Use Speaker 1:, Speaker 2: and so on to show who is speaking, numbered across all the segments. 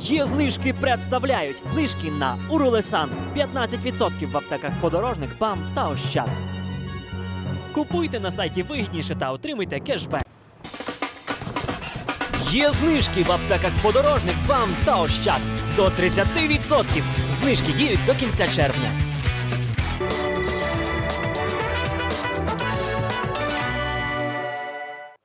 Speaker 1: Є знижки представляють знижки на Урулесан 15% в аптеках подорожник, БАМ та Ощад. Купуйте на сайті вигідніше та отримуйте кешбек. Є знижки в аптеках подорожник, БАМ та Ощад до 30%. Знижки діють до кінця червня.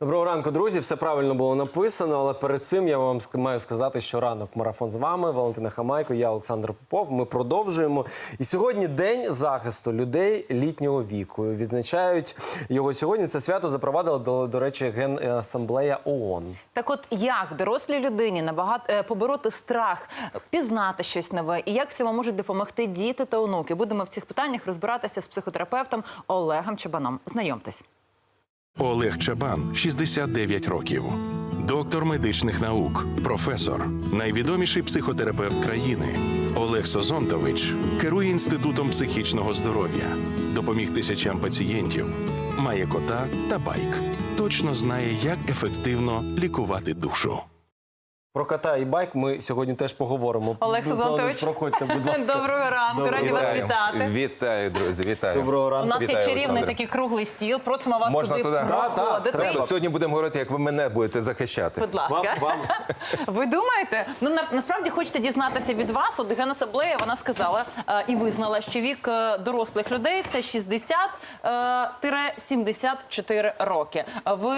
Speaker 2: Доброго ранку, друзі. Все правильно було написано, але перед цим я вам маю сказати, що ранок марафон з вами. Валентина Хамайко, я Олександр Попов. Ми продовжуємо. І сьогодні день захисту людей літнього віку. Відзначають його сьогодні. Це свято запровадила до, до речі Генасамблея ООН.
Speaker 3: Так от як дорослій людині набагато е, побороти страх, пізнати щось нове, і як цьому можуть допомогти діти та онуки? Будемо в цих питаннях розбиратися з психотерапевтом Олегом Чабаном. Знайомтесь.
Speaker 4: Олег Чабан, 69 років, доктор медичних наук, професор, найвідоміший психотерапевт країни. Олег Созонтович керує інститутом психічного здоров'я, допоміг тисячам пацієнтів, має кота та байк. Точно знає, як ефективно лікувати душу.
Speaker 2: Про кота і байк ми сьогодні теж поговоримо.
Speaker 3: Олег
Speaker 2: Олександр,
Speaker 3: Сазонтович.
Speaker 2: проходьте, будь ласка.
Speaker 3: Доброго ранку,
Speaker 2: Доброго
Speaker 3: раді вас
Speaker 2: ранку.
Speaker 3: вітати.
Speaker 5: Вітаю, друзі, вітаю.
Speaker 2: Доброго ранку.
Speaker 3: У нас є
Speaker 5: Вітаю,
Speaker 3: чарівний
Speaker 5: Олександре.
Speaker 3: такий круглий стіл. Просимо вас
Speaker 5: Можна
Speaker 3: туди
Speaker 5: туди?
Speaker 2: Да, да,
Speaker 3: проходити.
Speaker 2: треба.
Speaker 5: Сьогодні будемо говорити, як ви мене будете захищати.
Speaker 3: Будь
Speaker 2: Вам,
Speaker 3: ласка.
Speaker 2: вам.
Speaker 3: Ви думаєте? Ну на, насправді хочеться дізнатися від вас. От Генасаблея вона сказала е, і визнала, що вік е, дорослих людей це 60-74 роки. В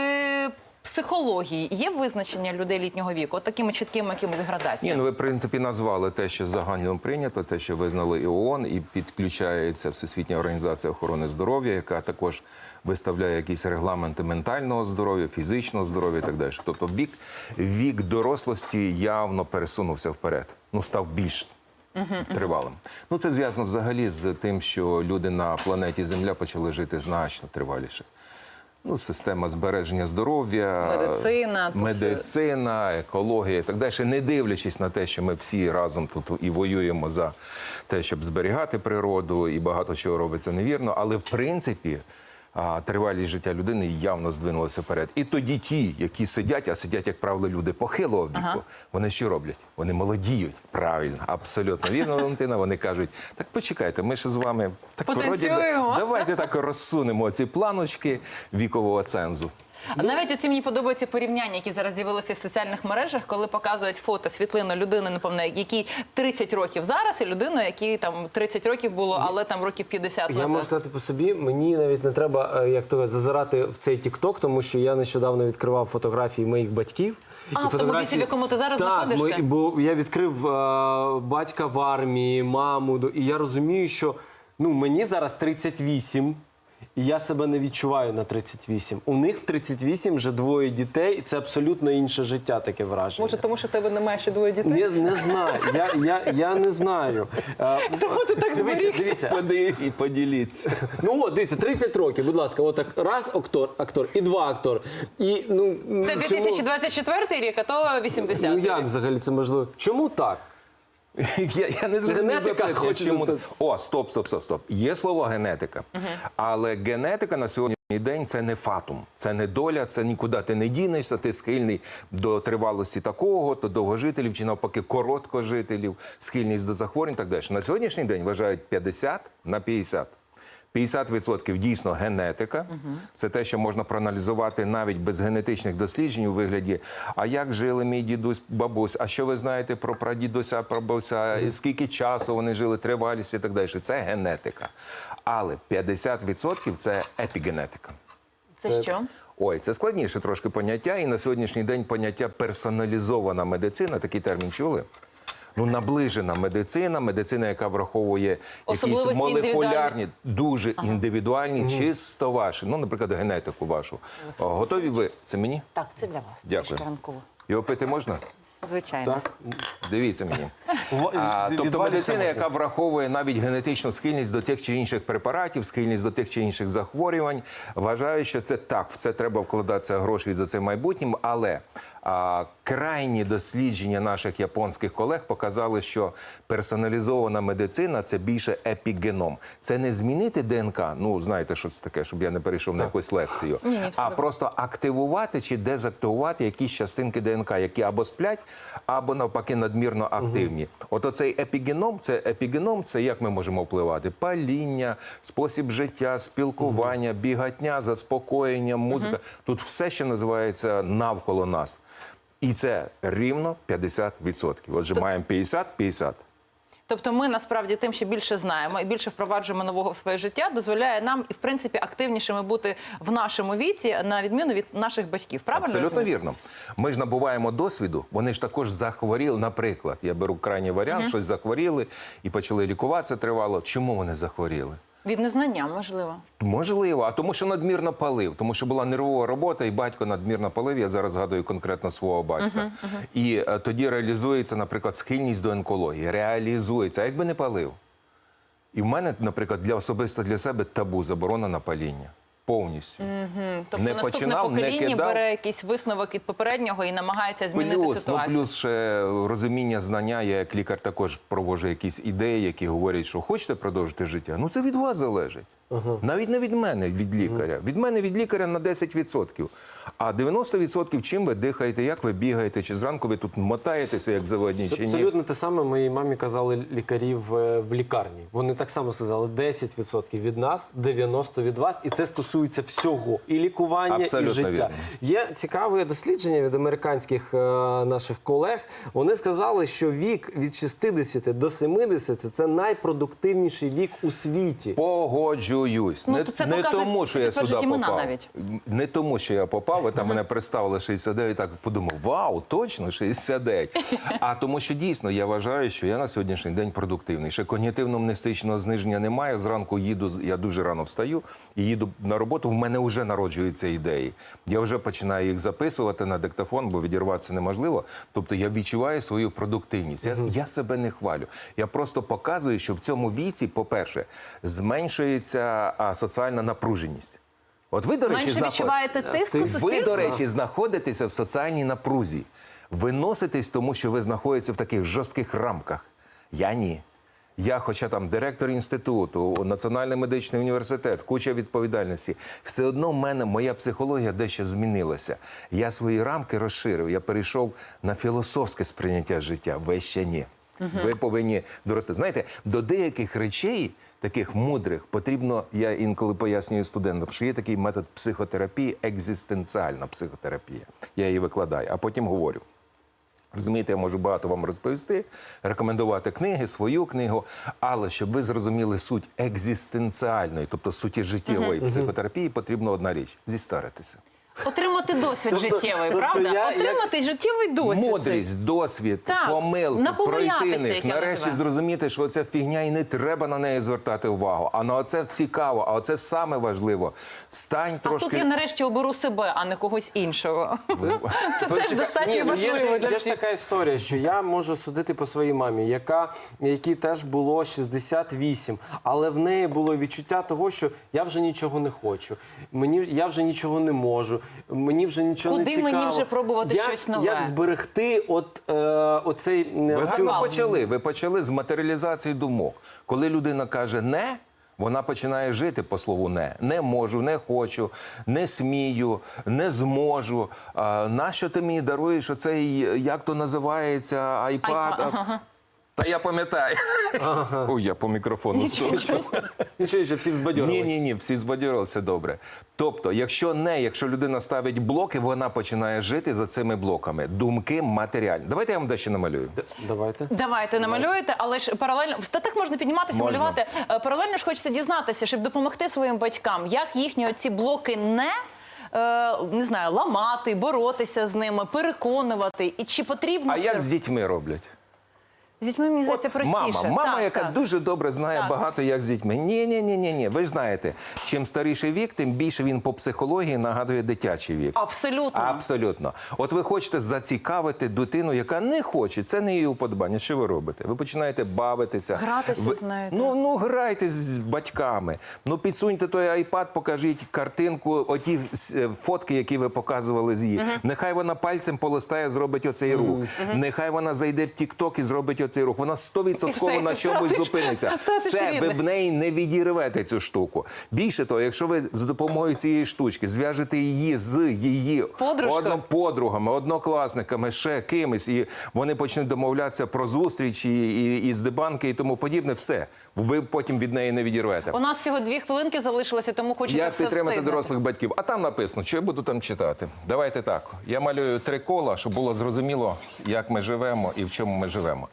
Speaker 3: психології є визначення людей літнього віку, от такими чіткими якимись
Speaker 5: Ні, ну ви в принципі назвали те, що загально прийнято, те, що визнали і ООН, і підключається Всесвітня організація охорони здоров'я, яка також виставляє якісь регламенти ментального здоров'я, фізичного здоров'я і так далі. Тобто вік, вік дорослості явно пересунувся вперед. Ну став більш. Тривалим. Ну це зв'язано взагалі з тим, що люди на планеті Земля почали жити значно триваліше. Ну, система збереження здоров'я,
Speaker 3: Медицина,
Speaker 5: медицина, екологія і так далі, не дивлячись на те, що ми всі разом тут і воюємо за те, щоб зберігати природу, і багато чого робиться невірно. Але в принципі тривалість життя людини явно здвинулася вперед. І тоді ті, які сидять, а сидять, як правило, люди похилого віку, вони що роблять? Вони молодіють. Правильно, абсолютно вірно, Валентина. Вони кажуть: так почекайте, ми ще з вами так
Speaker 3: Потанцюємо.
Speaker 5: давайте так розсунемо ці планочки вікового цензу.
Speaker 3: А Навіть оці мені подобаються порівняння, які зараз з'явилися в соціальних мережах, коли показують фото світлину людини, напевно, якій 30 років зараз, і людину, якій там 30 років було, але там років 50
Speaker 2: Я можу сказати по собі, мені навіть не треба е, як то зазирати в цей Тікток, тому що я нещодавно відкривав фотографії моїх батьків.
Speaker 3: А, в тому віці, в якому ти зараз
Speaker 2: так,
Speaker 3: знаходишся?
Speaker 2: бо я відкрив е, батька в армії, маму, і я розумію, що ну мені зараз 38. І я себе не відчуваю на 38. У них в 38 вже двоє дітей, і це абсолютно інше життя, таке враження.
Speaker 3: Може, тому що в тебе немає ще двоє дітей?
Speaker 2: Не, не знаю. Я, я, я не знаю. Тому ти так дивіться, дивіться.
Speaker 5: Поди і поділіться.
Speaker 2: Ну от, дивіться, 30 років, будь ласка, от так раз актор, актор і два актор. І ну
Speaker 3: Це
Speaker 2: чому-
Speaker 3: 2024 рік, а то 80
Speaker 2: Ну як взагалі це можливо? Чому так?
Speaker 5: Я, я не зрозумів
Speaker 2: Генетика,
Speaker 5: запитання,
Speaker 2: хочете
Speaker 5: чому. О, стоп, стоп, стоп, стоп. Є слово генетика. Але генетика на сьогоднішній день це не фатум, це не доля, це нікуди ти не дінешся, ти схильний до тривалості такого, то довгожителів, чи навпаки короткожителів, схильність до захворювань так далі. На сьогоднішній день вважають 50 на 50. 50% дійсно генетика. Це те, що можна проаналізувати навіть без генетичних досліджень у вигляді. А як жили мій дідусь, бабусь? А що ви знаєте про прадідуся, прабабуся? І Скільки часу вони жили, тривалість і так далі? Це генетика. Але 50% це епігенетика.
Speaker 3: Це що?
Speaker 5: Ой, це складніше трошки поняття. І на сьогоднішній день поняття персоналізована медицина, такий термін чули. Ну, наближена медицина, медицина, яка враховує якісь молекулярні, дуже індивідуальні, чисто ваші. Ну, наприклад, генетику вашу. Готові ви? Це мені?
Speaker 3: Так, це для вас.
Speaker 5: Дякую.
Speaker 3: Ранково.
Speaker 5: Його пити можна?
Speaker 3: Звичайно.
Speaker 2: Так?
Speaker 5: Дивіться мені. А, тобто медицина, яка враховує навіть генетичну схильність до тих чи інших препаратів, схильність до тих чи інших захворювань, вважає, що це так, в це треба вкладатися гроші за це в майбутньому, але а, крайні дослідження наших японських колег показали, що персоналізована медицина це більше епігеном. Це не змінити ДНК. Ну знаєте, що це таке, щоб я не перейшов на якусь лекцію,
Speaker 3: Ні, ні,
Speaker 5: а
Speaker 3: добре.
Speaker 5: просто активувати чи дезактивувати якісь частинки ДНК, які або сплять, або навпаки надмірно активні. От оцей епігеном, це епігеном, це як ми можемо впливати? Паління, спосіб життя, спілкування, бігатня, заспокоєння, музика. Тут все, що називається навколо нас. І це рівно 50%. Отже, маємо 50-50.
Speaker 3: Тобто, ми насправді тим, що більше знаємо і більше впроваджуємо нового в своє життя, дозволяє нам і в принципі активнішими бути в нашому віці, на відміну від наших батьків. Правильно
Speaker 5: Абсолютно
Speaker 3: розумію?
Speaker 5: вірно. Ми ж набуваємо досвіду. Вони ж також захворіли. Наприклад, я беру крайній варіант, щось захворіли і почали лікуватися. Тривало. Чому вони захворіли?
Speaker 3: Від незнання, можливо.
Speaker 5: Можливо, а тому, що надмірно палив, тому що була нервова робота, і батько надмірно палив. Я зараз згадую конкретно свого батька. І е, тоді реалізується, наприклад, схильність до онкології. Реалізується, а якби не палив. І в мене, наприклад, для особисто для себе табу заборона на паління. Повністю.
Speaker 3: Тобто
Speaker 5: Не
Speaker 3: наступне
Speaker 5: починав, не кидав.
Speaker 3: бере якийсь висновок від попереднього і намагається змінити
Speaker 5: Плюс, ну, плюс ще розуміння, знання. Я як лікар також проводжу якісь ідеї, які говорять, що хочете продовжити життя. Ну це від вас залежить. Навіть не від мене, від лікаря. Від мене від лікаря на 10%. А 90% чим ви дихаєте, як ви бігаєте, чи зранку ви тут мотаєтеся, як заводні, чи ні.
Speaker 2: абсолютно те саме моїй мамі казали лікарі в, в лікарні. Вони так само сказали: 10% від нас, 90% від вас, і це стосується всього і лікування,
Speaker 5: Абсолютно
Speaker 2: і життя.
Speaker 5: вірно.
Speaker 2: Є цікаве дослідження від американських е, наших колег. Вони сказали, що вік від 60 до 70 – це найпродуктивніший вік у світі.
Speaker 5: Погоджуюсь.
Speaker 3: Ну,
Speaker 5: не,
Speaker 3: то це
Speaker 5: не
Speaker 3: показує
Speaker 5: тому, що я
Speaker 3: підтверджують
Speaker 5: сюди
Speaker 3: імена
Speaker 5: попав.
Speaker 3: навіть.
Speaker 5: Не тому, що я попав, ви там мене представили 69, так подумав, вау, точно 69. А тому, що дійсно я вважаю, що я на сьогоднішній день продуктивний. Ще когнітивно-мнестичного зниження немає. Зранку їду, з- я дуже рано встаю і їду на роботу. В мене вже народжуються ідеї. Я вже починаю їх записувати на диктофон, бо відірватися неможливо. Тобто я відчуваю свою продуктивність. Я, я себе не хвалю. Я просто показую, що в цьому віці, по-перше, зменшується а, соціальна напруженість. От ви, до речі,
Speaker 3: Менше
Speaker 5: знаход-
Speaker 3: відчуваєте тиску
Speaker 2: ви,
Speaker 3: суспільства?
Speaker 5: до речі, знаходитеся в соціальній напрузі. Ви носитесь тому, що ви знаходитеся в таких жорстких рамках. Я ні. Я, хоча там директор інституту, Національний медичний університет, куча відповідальності, все одно в мене моя психологія дещо змінилася. Я свої рамки розширив. Я перейшов на філософське сприйняття життя. Ви ще ні. Ви повинні дорости. Знаєте, до деяких речей, таких мудрих, потрібно, я інколи пояснюю студентам, що є такий метод психотерапії, екзистенціальна психотерапія. Я її викладаю, а потім говорю. Розумієте, я можу багато вам розповісти, рекомендувати книги, свою книгу, але щоб ви зрозуміли суть екзистенціальної, тобто суті життєвої психотерапії, потрібна одна річ зістаритися.
Speaker 3: Отримати досвід
Speaker 2: Тобто-
Speaker 3: життєвий,
Speaker 2: тобто
Speaker 3: правда?
Speaker 2: я-
Speaker 3: Отримати життєвий досвід.
Speaker 5: Мудрість, досвід,
Speaker 3: Так,
Speaker 5: помилки, пройти них. Нарешті
Speaker 3: називаю.
Speaker 5: зрозуміти, що це фігня і не треба на неї звертати увагу. А на оце цікаво, а оце саме важливо. Стань
Speaker 3: А
Speaker 5: трошки.
Speaker 3: тут я нарешті оберу себе, а не когось іншого. Це теж достатньо
Speaker 2: ні, ну, є
Speaker 3: важливо для
Speaker 2: є ж така історія, що я можу судити по своїй мамі, яка якій теж було 68, але в неї було відчуття того, що я вже нічого не хочу. Мені я вже нічого не можу. Мені вже нічого
Speaker 3: Куди
Speaker 2: не цікаво.
Speaker 3: мені вже пробувати
Speaker 2: як,
Speaker 3: щось нове?
Speaker 2: Як зберегти от е, оцей
Speaker 5: Ви
Speaker 2: оцю-
Speaker 5: почали. Ви почали з матеріалізації думок. Коли людина каже не. Вона починає жити по слову не. Не можу, не хочу, не смію, не зможу. А, нащо ти мені даруєш оцей, як то називається, айпад? Та я пам'ятаю. Ой, я по мікрофону.
Speaker 2: Нічого, що всі збадьорились.
Speaker 5: Ні, ні, ні, всі збадьорилися добре. Тобто, якщо не, якщо людина ставить блоки, вона починає жити за цими блоками. Думки матеріальні. Давайте я вам дещо намалюю.
Speaker 2: Д- Давайте.
Speaker 3: Давайте намалюєте, але ж паралельно та так можна підніматися,
Speaker 5: Можна.
Speaker 3: малювати. Е, Паралельно ж хочеться дізнатися, щоб допомогти своїм батькам, як їхні оці блоки не. е, Не знаю, ламати, боротися з ними, переконувати. І чи потрібно
Speaker 5: А
Speaker 3: це
Speaker 5: як з дітьми роблять?
Speaker 3: З дітьми мені здається
Speaker 5: От
Speaker 3: простіше.
Speaker 5: Мама, мама,
Speaker 3: Так,
Speaker 5: яка
Speaker 3: так.
Speaker 5: дуже добре знає
Speaker 3: Так.
Speaker 5: багато як з дітьми. Ні, ні, ні, ні, ні. Ви ж знаєте, чим старіший вік, тим більше він по психології нагадує дитячий вік.
Speaker 3: Абсолютно.
Speaker 5: Абсолютно. От ви хочете зацікавити дитину, яка не хоче, це не її уподобання. Що ви робите? Ви починаєте бавитися.
Speaker 3: Гратися
Speaker 5: ви...
Speaker 3: з нею,
Speaker 5: Ну, ну грайтесь з батьками. Ну підсуньте той айпад, покажіть картинку, оті е, фотки, які ви показували з її. Нехай вона пальцем полистає, зробить оцей рух. Нехай вона зайде в Тік-Ток і зробить оцей рух. Вона стовідсотково на чомусь зупиниться. Все, ви в неї не відірвете цю штуку. Більше того, якщо ви за допомогою цієї штучки зв'яжете її з її одно- подругами, однокласниками, ще кимось, і вони почнуть домовлятися про зустріч і, і, і здебанки і тому подібне, все. Ви потім від неї не відірвете.
Speaker 3: У нас всього дві хвилинки залишилося, тому хочеться
Speaker 5: Як
Speaker 3: все
Speaker 5: підтримати
Speaker 3: встигнути.
Speaker 5: дорослих батьків? А там написано, що я буду там читати. Давайте так. Я малюю три кола, щоб було зрозуміло, як ми живемо і в чому ми живемо.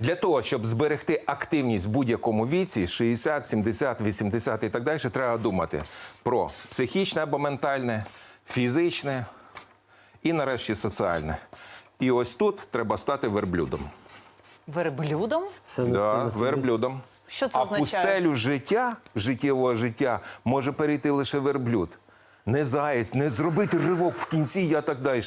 Speaker 5: Для того, щоб зберегти активність в будь-якому віці, 60, 70, 80 і так далі, треба думати про психічне або ментальне, фізичне і нарешті соціальне. І ось тут треба стати верблюдом.
Speaker 3: Верблюдом?
Speaker 2: Все
Speaker 5: Да, верблюдом.
Speaker 3: Що це
Speaker 5: а
Speaker 3: означає?
Speaker 5: пустелю життя, життєвого життя, може перейти лише верблюд. Не заєць, не зробити ривок в кінці, я так далі.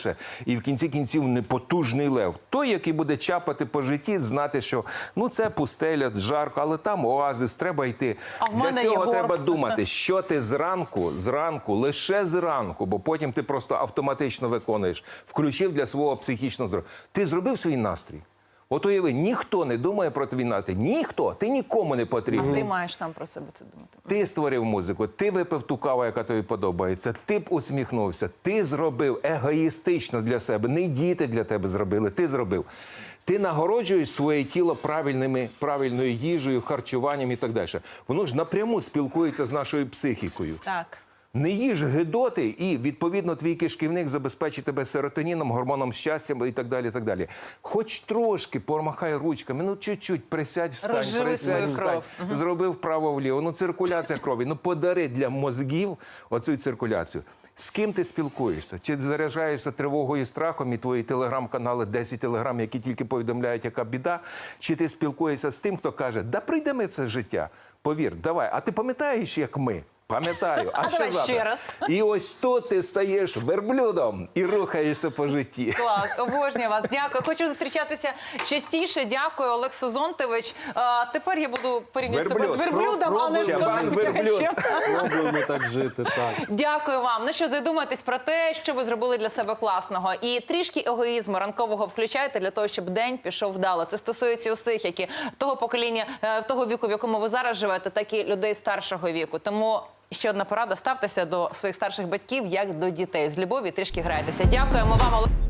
Speaker 5: І в кінці кінців непотужний лев. Той, який буде чапати по житті, знати, що ну це пустеля, жарко, але там оазис, треба йти.
Speaker 3: А в
Speaker 5: Для цього
Speaker 3: є горб.
Speaker 5: треба думати, що ти зранку, зранку, лише зранку, бо потім ти просто автоматично виконуєш, включив для свого психічного здоров'я. Ти зробив свій настрій. От уяви, ніхто не думає про твій настрій. Ніхто, ти нікому не потрібен.
Speaker 3: А ти маєш сам про себе це думати.
Speaker 5: Ти створив музику, ти випив ту каву, яка тобі подобається, ти б усміхнувся, ти зробив егоїстично для себе. Не діти для тебе зробили, ти зробив. Ти нагороджуєш своє тіло правильними, правильною їжею, харчуванням і так далі. Воно ж напряму спілкується з нашою психікою.
Speaker 3: Так.
Speaker 5: Не їж гидоти, і відповідно твій кишківник забезпечить тебе серотоніном, гормоном щастя і так далі. і так далі. Хоч трошки помахай ручками, ну чуть-чуть присядь, встань,
Speaker 3: Розживи
Speaker 5: присядь, встань.
Speaker 3: кров.
Speaker 5: Зробив вправо вліво. Ну циркуляція крові. Ну подари для мозгів оцю циркуляцію. З ким ти спілкуєшся? Чи заряджаєшся тривогою і страхом і твої телеграм-канали 10 телеграм, які тільки повідомляють, яка біда? Чи ти спілкуєшся з тим, хто каже, да прийде ми це життя? Повір, давай. А ти пам'ятаєш, як ми? Пам'ятаю. А, що завтра?
Speaker 3: ще раз.
Speaker 5: І ось тут ти стаєш верблюдом і рухаєшся по житті.
Speaker 3: Клас, обожнюю вас. Дякую. Хочу зустрічатися частіше. Дякую, Олег Созонтович. А, тепер я буду порівнювати себе з
Speaker 5: Верблюд.
Speaker 3: верблюдом, а не з
Speaker 5: Пробуй. Чабан верблюд.
Speaker 3: козачем.
Speaker 2: Пробуємо так жити, так.
Speaker 3: Дякую вам. Ну що задумайтесь про те, що ви зробили для себе класного, і трішки егоїзму ранкового включайте для того, щоб день пішов вдало. Це стосується усіх, які того покоління, е, того віку, в якому ви зараз живете, так і людей старшого віку. Тому. Ще одна порада: ставтеся до своїх старших батьків як до дітей з любові. Трішки грайтеся. Дякуємо вам. Олег.